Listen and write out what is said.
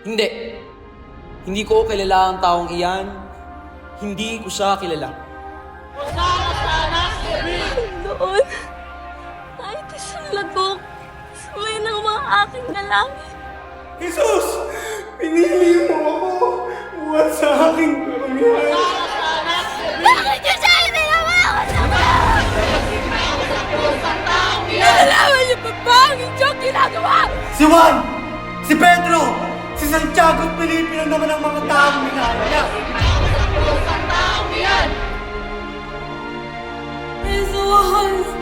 Hindi. Hindi ko kilala ang taong iyan. Hindi ko siya kilala. Doon, kahit isang lagok, sabay ng mga aking dalangin. Jesus! Pinili mo ako! Buwan sa aking karumihan! Bakit niyo siya inilawakot sa mga? Nalalaman niyo pa ba ang inyong ginagawa? Si Juan! Si Pedro! Santiago at lang naman ang mga taong minahal niya! Jesus!